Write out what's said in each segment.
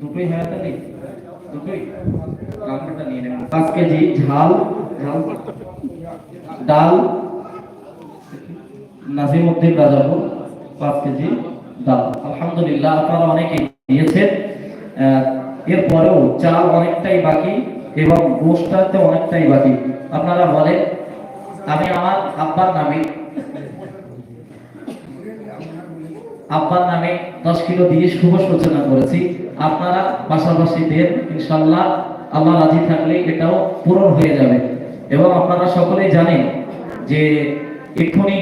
দুটোই হ্যাঁ তাহলে দুটোই। কাপড়টা নিয়ে নেবেন পাঁচ কেজি ঝাল ঝাল ডাল, নাজিমউদ্দিন রাজাপুর পাঁচ কেজি ডাল। আলহামদুলিল্লাহ, আপনারা অনেকে দিয়েছেন। এরপরেও চাল অনেকটাই বাকি এবং গোষ্ঠটাতে অনেকটাই বাকি। আপনারা বলেন, আমি আমার আব্বার নামে আব্বার নামে দশ কিলো দিয়ে শুভ সূচনা করেছি। আপনারা পাশাপাশি দেন, ইনশাল্লাহ আল্লাহ রাজি থাকলে এটাও পূরণ হয়ে যাবে। এবং আপনারা সকলেই জানেন যে এক্ষুনি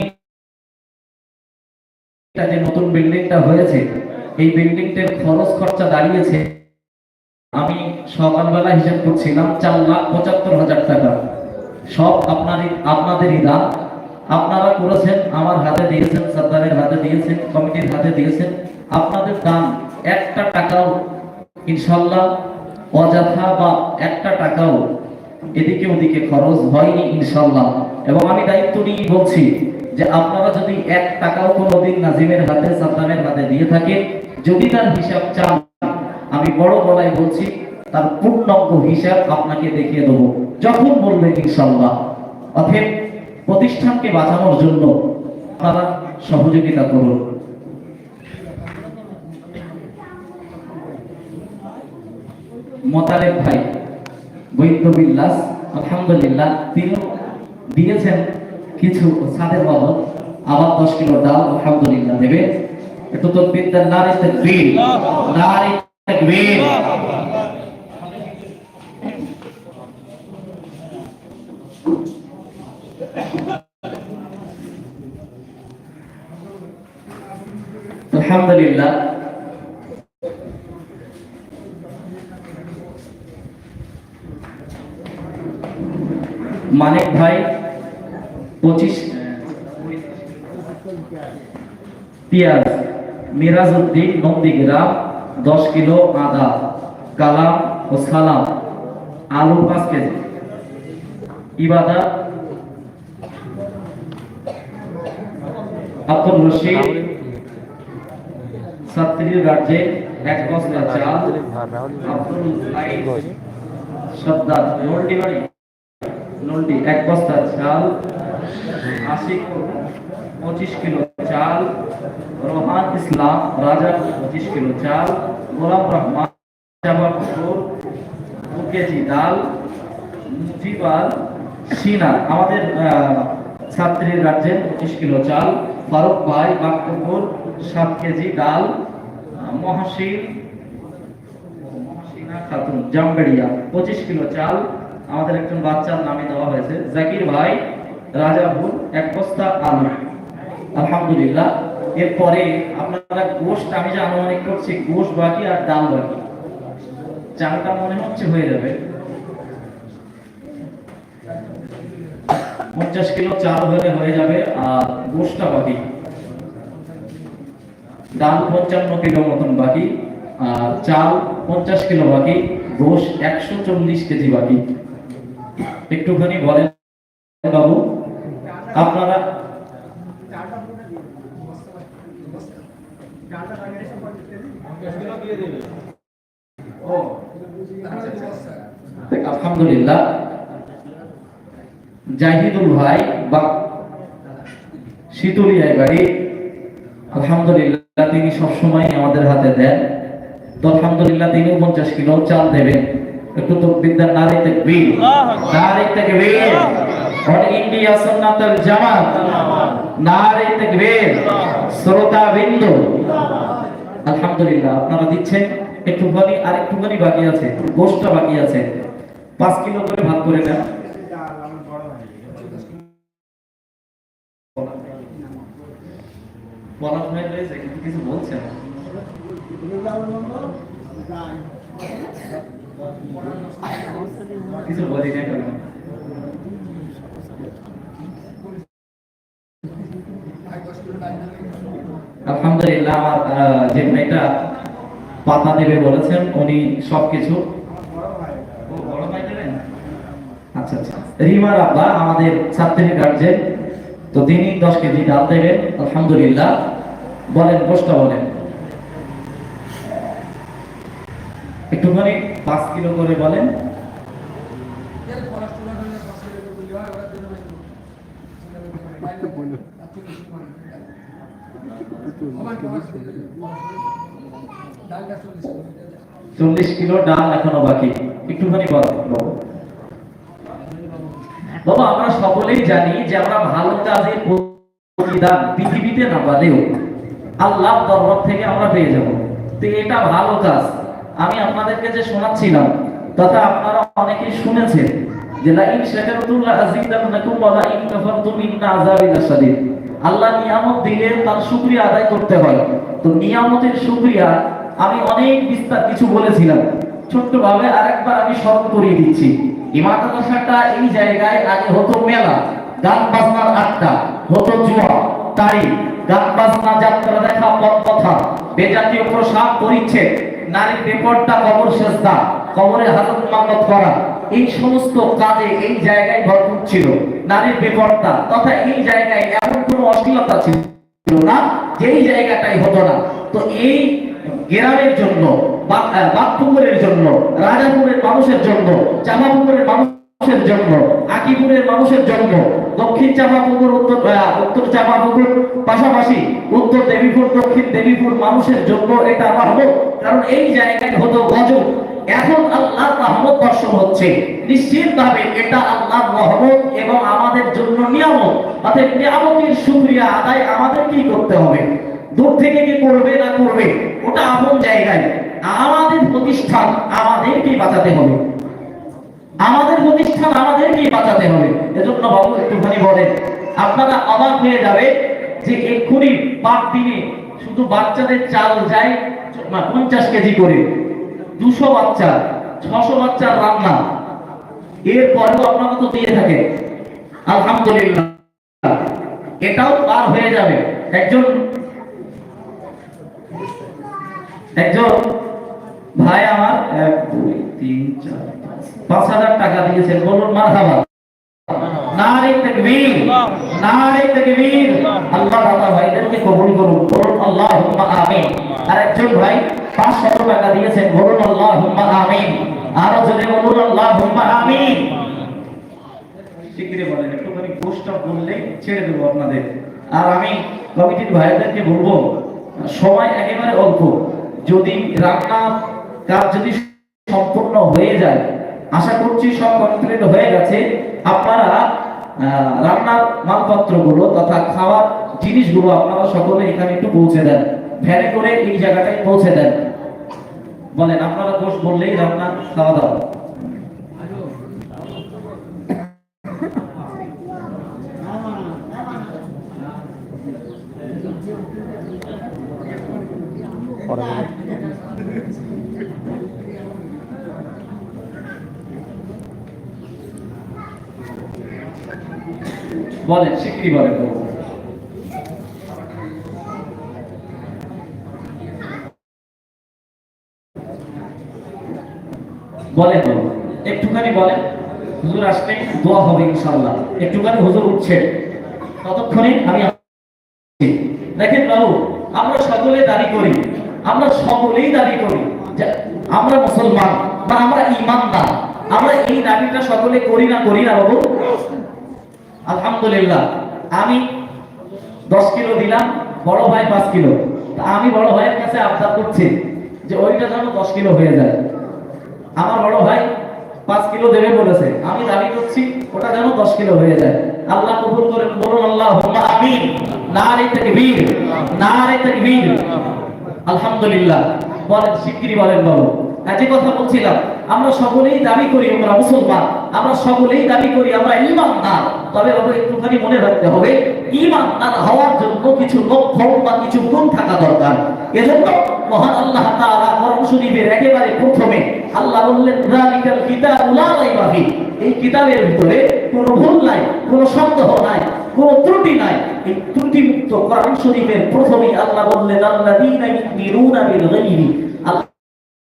যে নতুন বিল্ডিংটা হয়েছে, এই বিল্ডিংটার খরচ খরচা দাঁড়িয়েছে। আমি সকালবেলা হিসাব করছিলাম, চার লাখ পঁচাত্তর হাজার টাকা। সব আপনারই, আপনাদেরই দাম। আপনারা করেছেন, আমার হাতে দিয়েছেন, সরকারের হাতে দিয়েছেন, কমিটির হাতে দিয়েছেন। আপনাদের দান একটা টাকাও ইনশাল্লাহ অযথা বা একটা টাকাও এদিকে ওদিকে খরচ হয়নি ইনশাল্লাহ এবং আমি দায়িত্ব নিয়ে বলছি যে আপনারা যদি এক টাকাও কোনোদিন নাজিমের হাতে, সাদ্দামের হাতে দিয়ে থাকেন, যদি তার হিসাব চান, আমি বড় গলায় বলছি, তার পূর্ণাঙ্গ হিসাব আপনাকে দেখিয়ে দেবো, যখন বলবেন ইনশাল্লাহ অতএব প্রতিষ্ঠানকে বাঁচানোর জন্য আপনারা সহযোগিতা করুন। মোতালেব ভাই বৈদ্য বিল্লাস আলহামদুলিল্লাহ তিনি দিয়েছেন কিছু সাদের বাবদ। আবার দশ কিলো ডাল, আলহামদুলিল্লাহ, দেবে। একটু তো বিদ্যার নারী তাকবীর নারী তাকবীর। আলহামদুলিল্লাহ মানিক ভাই, পঁচিশ, পেঁয়াজ মিরাজ উদ্দিন নন্দীগ্রাম দশ কিলো আদা, কালাম ও সালাম, আলু পাঁচ কেজি। ইবাদা আব্দুল রশিদ, ছাত্রীর রাজ্যে এক বস্তা চাল আব্দুল সর্দার নলডি নলডি এক বস্তা চাল, আশি পঁচিশ কিলো চাল, রোহান ইসলাম রাজা পঁচিশ কিলো চাল, গোলাম রহমান জামালপুর দু কেজি ডাল মুজিবার সিনা, আমাদের ছাত্রীর রাজ্যে পঁচিশ কিলো চাল, ফারুক ভাই বাক্যপুর সাত কেজি ডাল মহাশির মহাসিনা খাতুন, জামবেড়িয়া, পঁচিশ কিলো চাল আমাদের একজন বাচ্চার নামে দেওয়া হয়েছে। জাকির ভাই রাজাপুর এক বস্তা আলু। আলহামদুলিল্লাহ। এরপরে আপনারা গোষ্ঠ আমি যে আনুমানিক করছি গোষ্ঠ বাকি আর ডাল বাকি। চালটা মনে হচ্ছে হয়ে যাবে। পঞ্চাশ কিলো চাল হলে হয়ে যাবে, আর গোষ্ঠটা বাকি। ডাল পঞ্চান্ন কিলো মতন বাকি, আর চাল পঞ্চাশ কিলো বাকি, গোশ একশো চল্লিশ কেজি বাকি। একটুখানি বলেন বাবু, আপনারা আলহামদুলিল্লাহ। জাহিদুল ভাই বা শীতলিয়ায় বাড়ি, আলহামদুলিল্লাহ তিনি সবসময় আমাদের হাতে দেন। তো আলহামদুলিল্লাহ তিনি পঞ্চাশ কিলো চাল দেবেন। একটু তো বিদ্যার নারী তাকবীর। নারী তাকবীর। সুন্নাতুল জামাত। নারী তাকবীর। শ্রোতা বিন্দু। আলহামদুলিল্লাহ আপনারা দিচ্ছেন। একটুখানি আর একটুখানি বাকি আছে। গোষ্ঠটা বাকি আছে। পাঁচ কিলো করে ভাগ করে নেন। বলা হয়ে রয়েছে কিন্তু কিছু বলছে না আলহামদুলিল্লাহ, আমার যে মেয়েটা পাতা দেবে বলেছেন, উনি সবকিছু? আচ্ছা আচ্ছা। রিমার আব্বা, আমাদের ছাত্রী গার্জেন তো তিনি দশ কেজি ডাল দেবেন, আলহামদুলিল্লাহ। বলেন গোষ্ঠটা বলেন। একটুখানি পাঁচ কিলো করে বলেন। চল্লিশ কিলো ডাল এখনও বাকি। একটুখানি বাবা, আমরা সকলেই জানি যে আমরা ভালো কাজের প্রতিদান পৃথিবীতে না পালেও আল্লাহ দরবার থেকে আমরা পেয়ে যাব। তো এটা ভালো কাজ। আমি আপনাদেরকে যে শোনাচ্ছিলাম তথা আপনারা অনেকেই শুনেছেন যে লা ইন শাকারতুম লা আযীদান্নাকুম ওয়া লা ইন কাফারতুম ইন্না আযাবি লাশাদীদ আল্লাহ নিয়ামত দিলে তার শুকরিয়া আদায় করতে হয়। তো নিয়ামতের শুকরিয়া আমি অনেক বিস্তার কিছু বলেছিলাম। ছোট্টভাবে আরেকবার আমি স্মরণ করিয়ে দিচ্ছি। মাদ্রাসাটা এই জায়গায় আগে হতো মেলা, গান বাজনার আড্ডা, হতো জুয়া, তারি, গান বাজনা, যাত্রা দেখা, পথ কথা, বেজাতীয় প্রসাদ, পরিচ্ছেদ। নারীর বেপরটা কবর সেজদা কবরে হাজত মান্নত করা এই সমস্ত কাজে এই জায়গায় ভরপুর ছিল নারীর বেপরটা তথা এই জায়গায় এমন কোনো অশ্লীলতা ছিল না যেই জায়গাটাই হতো না। তো এই গ্রামের জন্য বা- আহ, বাগপুকুরের জন্য রাজাপুরের মানুষের জন্য চামাপুকুরের মানুষের জন্য আকিপুরের মানুষের জন্য দক্ষিণ চাপাপুকুর উত্তর আহ, উত্তর চাপাপুকুর পাশাপাশি উত্তর দেবীপুর দক্ষিণ দেবীপুর মানুষের জন্য এটা রহমত কারণ এই জায়গায় হতো গজব। এখন আল্লাহ রহমত বর্ষণ হচ্ছে। নিশ্চিত ভাবে এটা আল্লাহ রহমত এবং আমাদের জন্য নিয়ামত। অর্থাৎ নিয়ামতের শুকরিয়া আদায় আমাদের কি করতে হবে। দূর থেকে কি করবে না করবে ওটা আপন জায়গায়। আমাদের প্রতিষ্ঠান আমাদেরকেই বাঁচাতে হবে। আমাদের প্রতিষ্ঠান আমাদেরকেই বাঁচাতে হবে। এজন্য বাবু, একটুখানি বলেন। আপনারা অবাক হয়ে যাবে যে এক্ষুনি পার দিনে শুধু বাচ্চাদের চাল যায় পঞ্চাশ কেজি করে। দুশো বাচ্চা, ছশো বাচ্চার রান্না। এরপরেও আপনারা তো দিয়ে থাকে আলহামদুলিল্লাহ। এটাও পার হয়ে যাবে। একজন একজন ভাই আমার, এক, দুই, তিন, চার পাঁচ, হাজার টাকা দিয়েছেন বলুন মারহাবা নারে তাকবীর নারে তাকবীর। আল্লাহ দাদা ভাইদেরকে কবুল করুন বলুন আল্লাহুম্মা আমিন। আর ভাই 500 টাকা দিয়েছেন বলুন আল্লাহুম্মা আমিন। আরও জোরে বলুন আল্লাহুম্মা আমিন। শিগগিরই বলেন একটুখানি পোস্টটা বললে ছেড়ে দেবো আপনাদের। আর আমি কমিটির ভাইদেরকে বলব সময় একেবারে অল্প। যদি রান্না কাজ যদি সম্পূর্ণ হয়ে যায় আশা করছি সব কমপ্লিট হয়ে গেছে। আপনারা রান্নার মালপত্রগুলো তথা খাওয়ার জিনিসগুলো আপনারা সকলে এখানে একটু পৌঁছে দেন। ভ্যানে করে এই জায়গাটায় পৌঁছে দেন। বলেন, আপনারা দোষ বললেই রান্না খাওয়া দাওয়া। বলেন শিগগিরই বলেন বলেন, একটুখানি বলেন। হুজুর আসলে দোয়া হবে ইনশাআল্লাহ। একটুখানি হুজুর উঠছে। ততক্ষণে আমি দেখেন বাবু, আমরা সকলে দাবি করি, আমরা সকলেই দাবি করি আমরা মুসলমান বা আমরা ইমানদার। আমরা এই দাবিটা সকলে করি না করি না বাবু? আলহামদুলিল্লাহ। আমি দশ কিলো দিলাম, বড় ভাই পাঁচ কিলো। তা আমি বড় ভাইয়ের কাছে আবদার করছি যে ওইটা যেন দশ কিলো হয়ে যায়। আমার বড় ভাই পাঁচ কিলো দেবে বলেছে। আমি দাবি করছি, ওটা যেন দশ কিলো হয়ে যায়। আল্লাহ কবুল করে বলুন আল্লাহ আমিন। নারে তাকবীর নারে তাকবীর। আলহামদুলিল্লাহ। বলেন, শিগগিরই বলেন আর যে কথা বলছিলাম, আমরা সকলেই দাবি করি আমরা মুসলমান, আমরা সকলেই দাবি করি আমরা ইমানদার। তবে একটুখানি মনে রাখতে হবে, ইমানদার হওয়ার জন্য কিছু লক্ষণ বা কিছু গুণ থাকা দরকার। এজন্য মহান আল্লাহ শরীফের একেবারে প্রথমে আল্লাহ বললেন কিতাবু এই কিতাবের ভিতরে কোনো ভুল নাই, কোনো সন্দেহ নাই, কোনো ত্রুটি নাই। এই ত্রুটিমুক্ত কোরআন শরীফের প্রথমেই আল্লাহ বললেন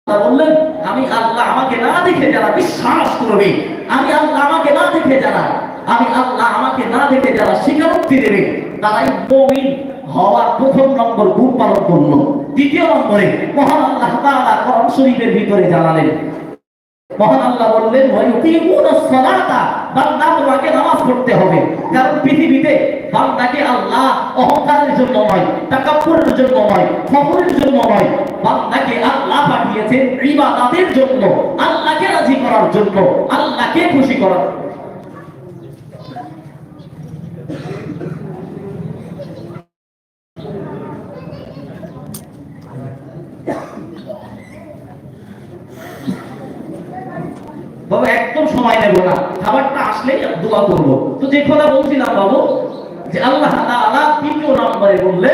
আল্লাহ বললেন, আমি আল্লাহ আমাকে না দেখে যারা বিশ্বাস করবে, আমি আল্লাহ আমাকে না দেখে যারা, আমি আল্লাহ আমাকে না দেখে যারা স্বীকারোক্তি দেবে, তারাই মমিন হওয়ার প্রথম নম্বর, গুণ পালন দ্বিতীয় নম্বরে মহান আল্লাহ তাআলা কোরআন শরীফের ভিতরে জানালেন মহান আল্লাহ বললেন বান্দা তোমাকে নামাজ পড়তে হবে। কারণ পৃথিবীতে বান্দাকে আল্লাহ অহংকারের জন্য নয়, তাকাব্বুরের জন্য নয় ফখরের জন্য নয়। বান্দাকে আল্লাহ পাঠিয়েছেন ইবাদাতের জন্য, আল্লাহকে রাজি করার জন্য, আল্লাহকে খুশি করার জন্য। বাবু একদম সময় নেব না। খাবারটা আসলেই দোয়া করব। তো যে কথা বলছিলাম বাবু, যে আল্লাহ তাআলা তৃতীয় নম্বরে বললে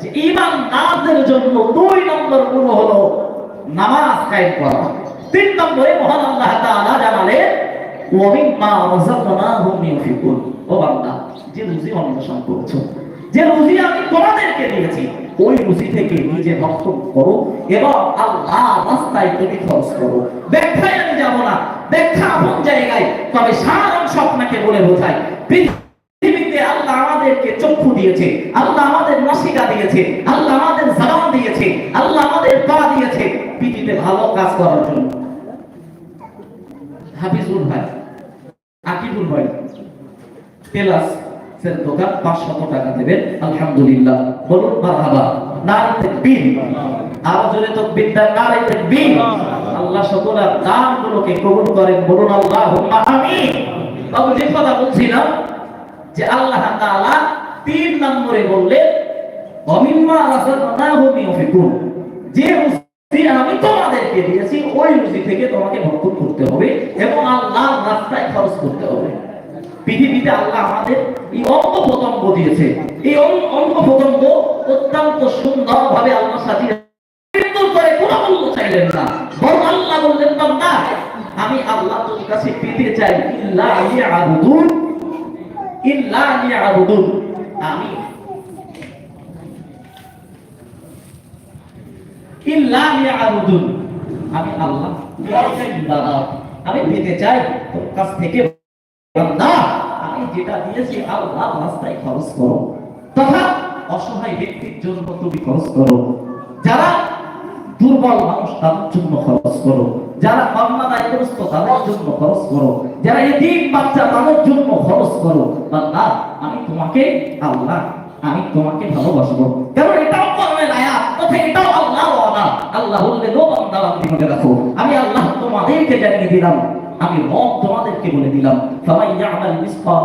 যে ইমানদারদের জন্য দুই নম্বর গুণ হলো নামাজ কায়েম করা। তিন নম্বরে মহান আল্লাহ তাআলা জানালেন ওয়ামিম্মা রাযাকনাহুম ইউনফিকুন। ও বান্দা, যে রুজি অন্বেষণ করছ, যে রুজি আমি তোমাদেরকে দিয়েছি, ওই রুজি থেকে নিজে ভক্ষণ করো এবং আল্লাহ রাস্তায় তুমি খরচ করো। ব্যাখ্যায় আমি যাব না। ব্যাখ্যা আপন জায়গায়, তবে সারাংশ আপনাকে বলে বোঝাই পৃথিবীতে আল্লাহ আমাদেরকে চক্ষু দিয়েছে, আল্লাহ আমাদের নাসিকা দিয়েছে, আল্লাহ আমাদের দিয়েছে, আল্লাহ আমাদের পা দিয়েছে, পৃথিবীতে ভালো কাজ করার জন্য। হাফিজুল ভাই আকিবুল ভাই তেলাস সের দোকান টাকা দেবেন, আলহামদুলিল্লাহ। বলুন জোরে দেন নারী তাকবীর আল্লাহ সকল দানগুলোকে কবুল করেন, বলুন আল্লাহুম্মা আমিন। বাবু, যে কথা যে আল্লাহ তিন নম্বরে বললেন অমিম্মা রাসালনাহুম ইউফিকুন যে আমি তোমাদেরকে দিয়েছি, ওই রুজি থেকে তোমাকে ভক্ষণ করতে হবে এবং আল্লাহর রাস্তায় খরচ করতে হবে। পৃথিবীতে আল্লাহ আমাদের এই অঙ্গ দিয়েছে। এই অঙ্গ প্রত্যঙ্গ অত্যন্ত সুন্দর ভাবে আল্লাহ সাজিয়ে কিন্তু করে কোনো মূল্য চাইলেন না বরং আল্লাহ বললেন বান্দা আমি আল্লাহ তোর কাছে পেতে চাই ইল্লা লিয়াবুদুন ইল্লা লিয়াবুদুন আমি ইল্লা লিয়াবুদুন আমি আল্লাহ, আমি পেতে চাই তোর কাছ থেকে বান্দা, আমি যেটা দিয়েছি আল্লাহ রাস্তায় খরচ করো। তথা অসহায় ব্যক্তির জন্য তুমি খরচ করো। যারা দুর্বল মানুষ, তাদের জন্য খরচ করো। যারা কন্যা দায়গ্রস্ত তাদের জন্য খরচ করো। যারা এতিম বাচ্চা তাদের জন্য খরচ করো বান্দা, আমি তোমাকে আল্লাহ, আমি তোমাকে ভালোবাসবো। কারণ এটাও কর্মের আল্লাহ আল্লাহ আমি আল্লাহ তোমাদেরকে জানিয়ে দিলাম, আমি রব তোমাদেরকে বলে দিলাম। ফামাই ইয়ামাল মিসকাল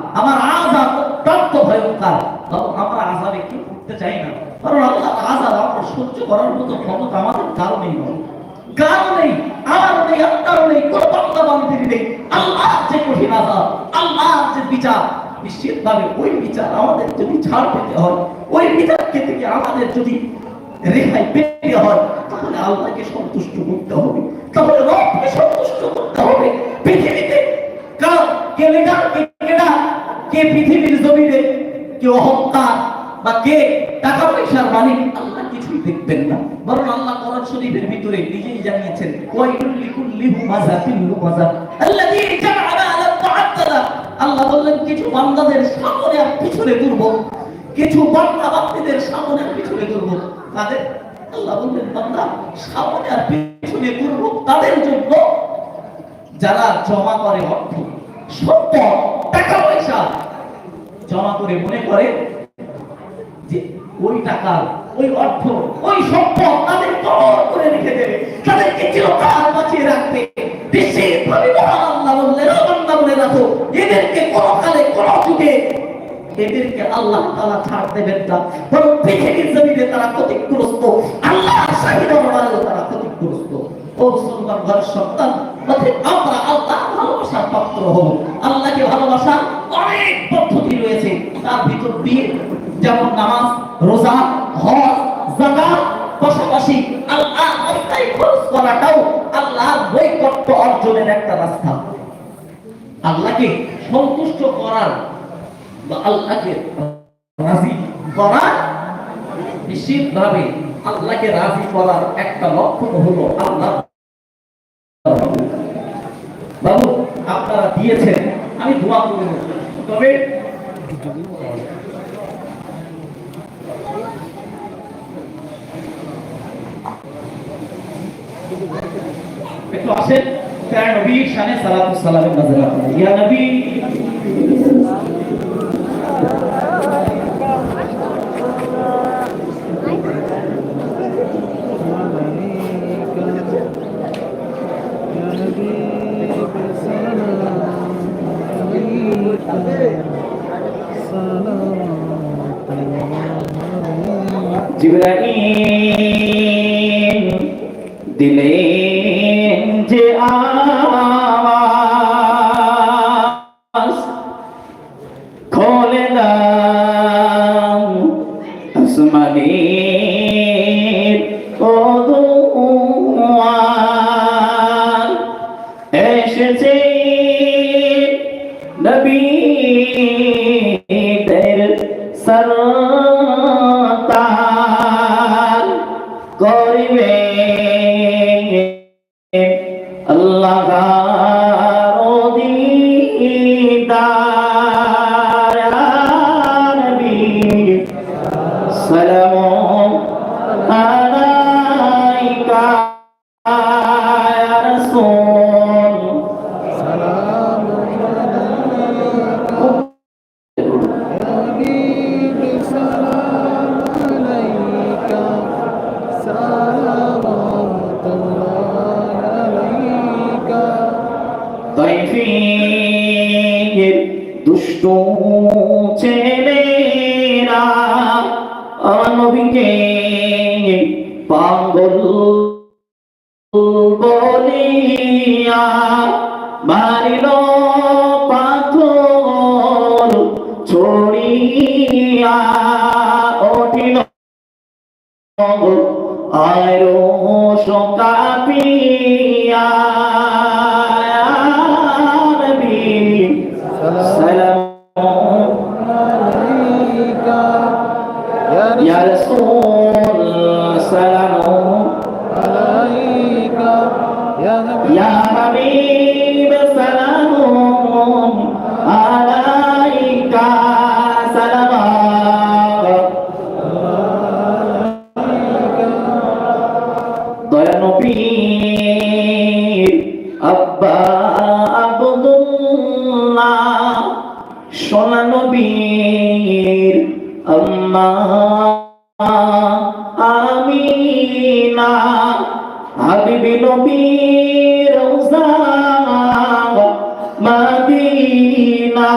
আমার আযাব অত্যন্ত ভয়ঙ্কর। আমরা কি করতে চাই না? কারণ আল্লাহ আযাব আমরা সহ্য করার মতো ক্ষমতা আমাদের কারণেই নয় কারণেই, আমার নেই নেই, কোন বান্দির নেই। আল্লাহ যে কঠিন আল্লাহ যে বিচার নিশ্চিত ভাবে ওই বিচার আমাদের যদি ছাড় পেতে হয়, ওই বিচারকে থেকে আমাদের যদি রেহাই পেতে হয়, তাহলে আল্লাহকে সন্তুষ্ট করতে হবে। তাহলে রবকে সন্তুষ্ট করতে হবে। পৃথিবীতে কার কে লেগার কে পৃথিবীর জমিনে কে অহংকার বা কে টাকা পয়সার মালিক, আল্লাহ কিছুই দেখবেন না। বরং আল্লাহ কোরআন শরীফের ভিতরে নিজেই জানিয়েছেন, ওয়াইলুল লিকুল্লি হুমাযাতিন লুমাযা আল্লাযী জামআ মালান মুআদ্দাদা আল্লাহ বললেন, কিছু বান্দাদের সামনে আর পিছনে দুর্বল কিছু বান্দা বান্দীদের সামনে আর পিছনে দুর্বল তাদের, আল্লাহ বললেন, বান্দা সামনে আর পিছনে দুর্বল তাদের জন্য। যারা জমা করে অর্থ, সম্পদ জমা করে মনে করে যে ওই টাকা, ওই অর্থ, ওই সম্পদ তাদের কবর করে রেখে দেবে। তাদেরকে চিরকাল বাঁচিয়ে রাখবে। আল্লাহ বলে রাখো, এদেরকে কোনো কালে কোনো যুগে এদেরকে আল্লাহ ছাড় দেবেন না। বরং পৃথিবীর জমিনে তারা ক্ষতিগ্রস্ত আল্লাহ দরবারেও তারা ক্ষতিগ্রস্ত। ও সন্তান আমরা আল্লাহ ভালোবাসার পাত্র হব। আল্লাহকে ভালোবাসার অনেক পদ্ধতি রয়েছে, তার ভিতর দিয়ে যেমন নামাজ, রোজা, হজ, যাকাত, পাশাপাশি আল্লাহ রাস্তায় খরচ করাটাও আল্লাহর বৈকট্য অর্জনের একটা রাস্তা। আল্লাহকে সন্তুষ্ট করার বা আল্লাহকে রাজি করার নিশ্চিতভাবে আল্লাহকে রাজি করার একটা লক্ষণ হলো আল্লাহ। বাবু, আপনারা দিয়েছেন, আমি দোয়া করব। তবে একটু আসেন প্রায় নবী শানে সালাতু সালামের নজর রাখুন ইয়া নবী জিবরাইল এসেছে নবীদের সরতার করিবে 있어. রওজা মদিনা।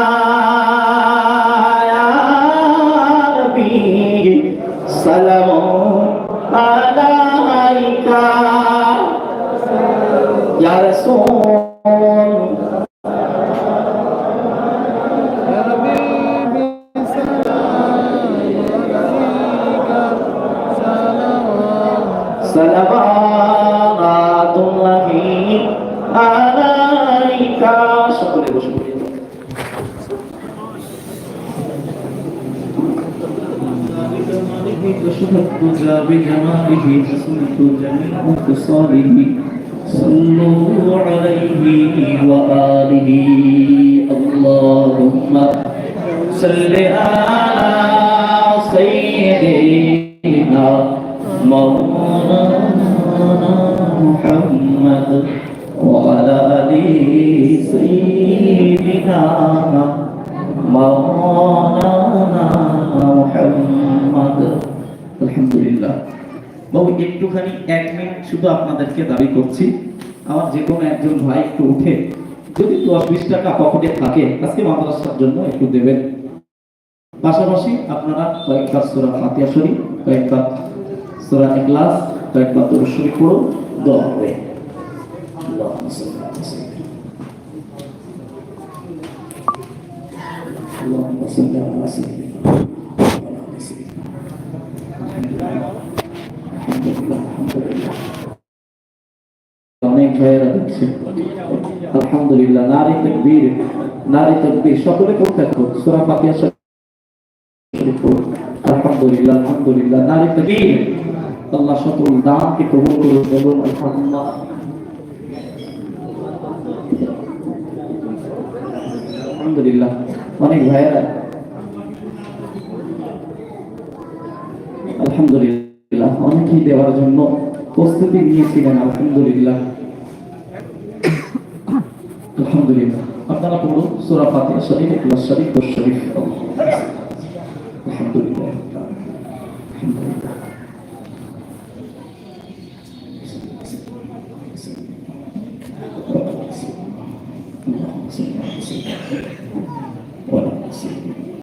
وشهدت بجماله فصلت جميع خصاله صلوا عليه وآله اللهم صل على سيدنا مولانا محمد وعلى آل سيدنا مولانا محمد আলহামদুলিল্লাহ বাবু একটুখানি এক মিনিট শুধু আপনাদেরকে দাবি করছি আমার যে কোনো একজন ভাই একটু উঠে যদি দশ বিশ টাকা পকেটে থাকে আজকে মাদ্রাসার জন্য একটু দেবেন পাশাপাশি আপনারা কয়েকবার সোরা ফাতিয়া শরীফ কয়েকবার সোরা ইখলাস কয়েকবার দরুদ শরীফ পড়ুন দোয়া হবে আল্লাহুম্মা সাল্লি আলা সাইয়্যিদিনা اللهم صل على سيدنا محمد وعلى آل سيدنا দিচ্ছে আলহামদুলিল্লাহ, নারী তকবীর নারী তকবীর সকলে পড়তে থাকো সূরা ফাতিহা শরীফ। আলহামদুলিল্লাহ আলহামদুলিল্লাহ, নারী তকবীর। আল্লাহ সকল দানকে কবুল করুন, বলুন, আলহামদুলিল্লাহ। আলহামদুলিল্লাহ, অনেক ভাইয়েরা। আলহামদুলিল্লাহ, অনেকেই দেওয়ার জন্য প্রস্তুতি নিয়েছিলেন, আলহামদুলিল্লাহ। আলহামদুলিল্লাহ। আপনারা পড়ুন সূরা ফাতিহা শরীফ শরীফ শরীফ।